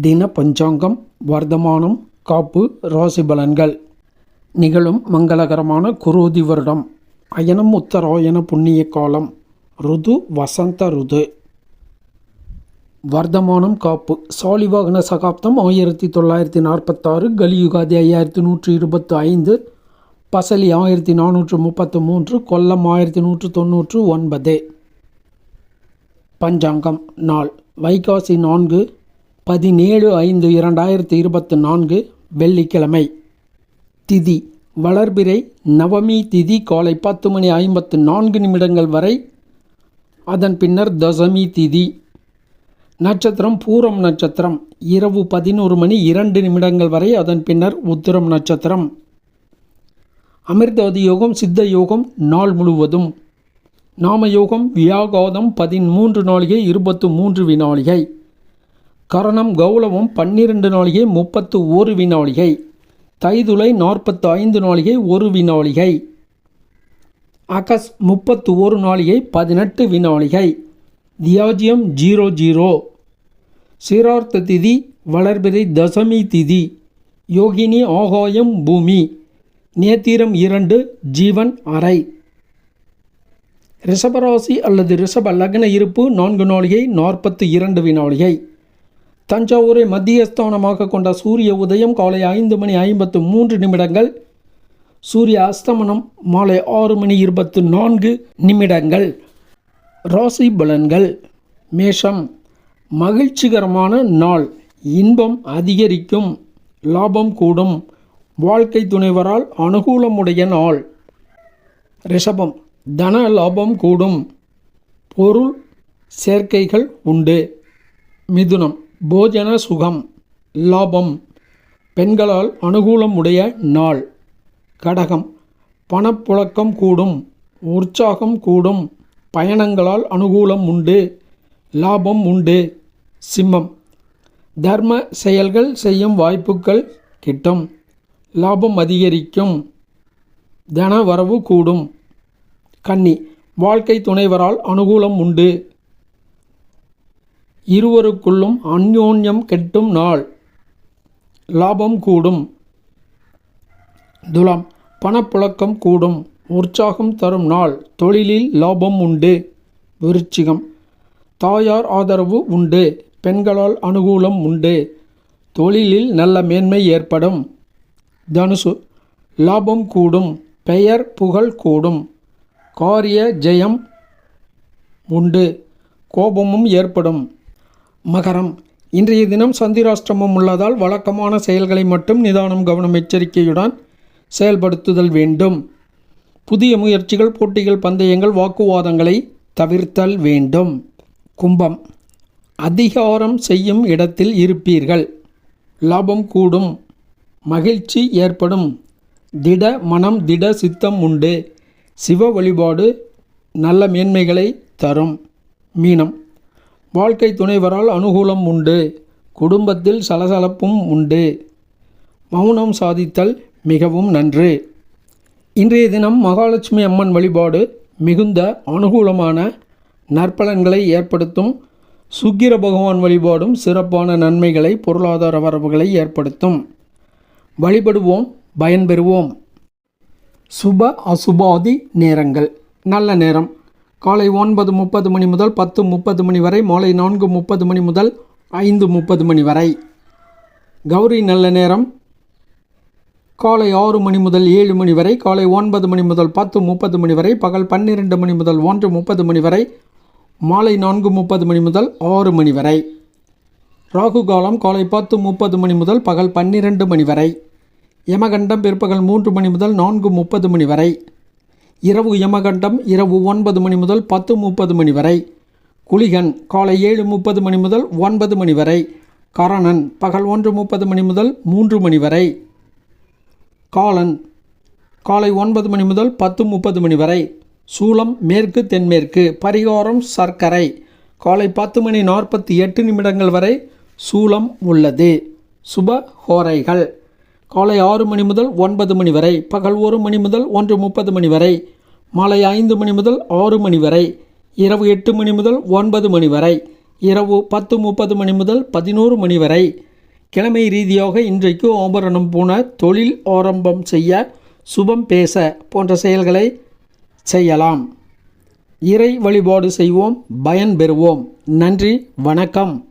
தின பஞ்சாங்கம் வர்த்தமானம் காப்பு ராசி பலன்கள் நிகழும் மங்களகரமான குரோதி வருடம். அயனம் உத்தராயண புண்ணிய காலம். ருது வசந்த ருது. வர்த்தமானம் காப்பு. சாலிவாகன சகாப்தம் ஆயிரத்தி தொள்ளாயிரத்தி நாற்பத்தாறு கலியுகாதி ஐயாயிரத்தி நூற்றி இருபத்து ஐந்து பசலி ஆயிரத்தி நானூற்று முப்பத்து மூன்று கொல்லம் ஆயிரத்தி நூற்று தொண்ணூற்று ஒன்பது. பஞ்சாங்கம் நாள். வைகாசி நான்கு. பதினேழு ஐந்து இரண்டாயிரத்தி இருபத்து நான்கு வெள்ளிக்கிழமை. திதி. வளர்பிறை நவமி திதி காலை பத்து மணி ஐம்பத்து நான்கு நிமிடங்கள் வரை. அதன் பின்னர் தசமி திதி. நட்சத்திரம் பூரம் நட்சத்திரம். இரவு பதினோரு மணி இரண்டு நிமிடங்கள் வரை அதன் பின்னர் உத்திரம் நட்சத்திரம். அமிர்தாதி யோகம் சித்த யோகம் நாள் முழுவதும். நாம யோகம் வியாகாதம் பதிமூன்று நாளிகை இருபத்து மூன்று வினாளிகை கரணம் கௌலவம் பன்னிரண்டு நாளிகை முப்பத்து ஒரு வினாளிகை. தைதுளை நாற்பத்து ஐந்து நாளிகை ஒரு வினாளிகை. அகஸ் முப்பத்து ஒரு நாளிகை பதினெட்டு வினாளிகை. தியாஜியம் ஜீரோ ஜீரோ. சிரார்த்த திதி வளர்பிறை தசமி திதி. யோகினி ஆகாயம் பூமி. நேத்திரம் இரண்டு ஜீவன் அறை. ரிஷபராசி அல்லது ரிஷப லக்ன இருப்பு நான்கு நாளிகை நாற்பத்து இரண்டு வினாளிகை. தஞ்சாவூரை மத்தியஸ்தானமாக கொண்ட சூரிய உதயம் காலை ஐந்து மணி ஐம்பத்து மூன்று நிமிடங்கள் சூரிய அஸ்தமனம் மாலை ஆறு மணி இருபத்து நான்கு நிமிடங்கள். ராசி பலன்கள். மேஷம். மகிழ்ச்சிகரமான நாள். இன்பம் அதிகரிக்கும். லாபம் கூடும். வாழ்க்கை துணைவரால் அனுகூலமுடைய நாள். ரிஷபம். தன லாபம் கூடும். பொருள் சேர்க்கைகள் உண்டு. மிதுனம். போஜன சுகம் லாபம் பெண்களால் அனுகூலம் உடைய நாள் கடகம் பணப்புழக்கம் கூடும் உற்சாகம் கூடும் பயணங்களால் அனுகூலம் உண்டு லாபம் உண்டு சிம்மம். தர்ம செயல்கள் செய்யும் வாய்ப்புகள் கிட்டும் லாபம் அதிகரிக்கும் தன வரவு கூடும். கன்னி வாழ்க்கை துணைவரால் அனுகூலம் உண்டு இருவருக்குள்ளும் அந்யோன்யம் கெட்டும் நாள். லாபம் கூடும். துலாம் பணப்புழக்கம் கூடும். உற்சாகம் தரும் நாள். தொழிலில் லாபம் உண்டு. விருச்சிகம் தாயார் ஆதரவு உண்டு. பெண்களால் அனுகூலம் உண்டு. தொழிலில் நல்ல மேன்மை ஏற்படும். தனுசு லாபம் கூடும். பெயர் புகழ் கூடும். காரிய ஜெயம் உண்டு. கோபமும் ஏற்படும். மகரம். இன்றைய தினம் சந்திராஷ்டிரமம் உள்ளதால் வழக்கமான செயல்களை மட்டும் நிதானம் கவனம் எச்சரிக்கையுடன் செயல்படுத்துதல் வேண்டும். புதிய முயற்சிகள் போட்டிகள் பந்தயங்கள் வாக்குவாதங்களை தவிர்த்தல் வேண்டும். கும்பம். அதிகாரம் செய்யும் இடத்தில் இருப்பீர்கள். லாபம் கூடும். மகிழ்ச்சி ஏற்படும். திட மனம் திட சித்தம் உண்டு. சிவ வழிபாடு நல்ல மேன்மைகளை தரும். மீனம். வாழ்க்கை துணைவரால் அனுகூலம் உண்டு. குடும்பத்தில் சலசலப்பும் உண்டு. மௌனம் சாதித்தல் மிகவும் நன்று. இன்றைய தினம் மகாலட்சுமி அம்மன் வழிபாடு மிகுந்த அனுகூலமான நற்பலன்களை ஏற்படுத்தும். சுக்கிர பகவான் வழிபாடும் சிறப்பான நன்மைகளை பொருளாதார வரவுகளை ஏற்படுத்தும். வழிபடுவோம் பயன்பெறுவோம். சுப அசுபாதி நேரங்கள். நல்ல நேரம். காலை ஒன்பது முப்பது மணி முதல் பத்து முப்பது மணி வரை மாலை நான்கு முப்பது மணி முதல் ஐந்து முப்பது மணி வரை. கௌரி நல்ல நேரம். காலை ஆறு மணி முதல் ஏழு மணி வரை காலை ஒன்பது மணி முதல் பத்து முப்பது மணி வரை பகல் பன்னிரெண்டு மணி முதல் ஒன்று முப்பது மணி வரை மாலை நான்கு முப்பது மணி முதல் ஆறு மணி வரை. ராகு காலம் காலை பத்து முப்பது மணி முதல் பகல் பன்னிரெண்டு மணி வரை. யமகண்டம் பிற்பகல் மூன்று மணி முதல் நான்கு முப்பது மணி வரை. இரவு யமகண்டம் இரவு ஒன்பது மணி முதல் பத்து முப்பது மணி வரை. குளிகன் காலை ஏழு முப்பது மணி முதல் ஒன்பது மணி வரை. கரணன் பகல் ஒன்று முப்பது மணி முதல் மூன்று மணி வரை. காலன் காலை ஒன்பது மணி முதல் பத்து முப்பது மணி வரை. சூளம் மேற்கு தென்மேற்கு பரிகாரம் சர்க்கரை. காலை பத்து மணி நாற்பத்தி எட்டு நிமிடங்கள் வரை சூளம் உள்ளது. சுப ஹோரைகள். காலை ஆறு மணி முதல் ஒன்பது மணி வரை பகல் ஒரு மணி முதல் ஒன்று முப்பது மணி வரை. மாலை ஐந்து மணி முதல் ஆறு மணி வரை இரவு எட்டு மணி முதல் ஒன்பது மணி வரை இரவு பத்து முப்பது மணி முதல் பதினோரு மணி வரை. கிழமை ரீதியாக இன்றைக்கு ஆபரணம் போன தொழில் ஆரம்பம் செய்ய சுபம் பேச போன்ற செயல்களை செய்யலாம். இறை வழிபாடு செய்வோம் பயன் பெறுவோம். நன்றி வணக்கம்.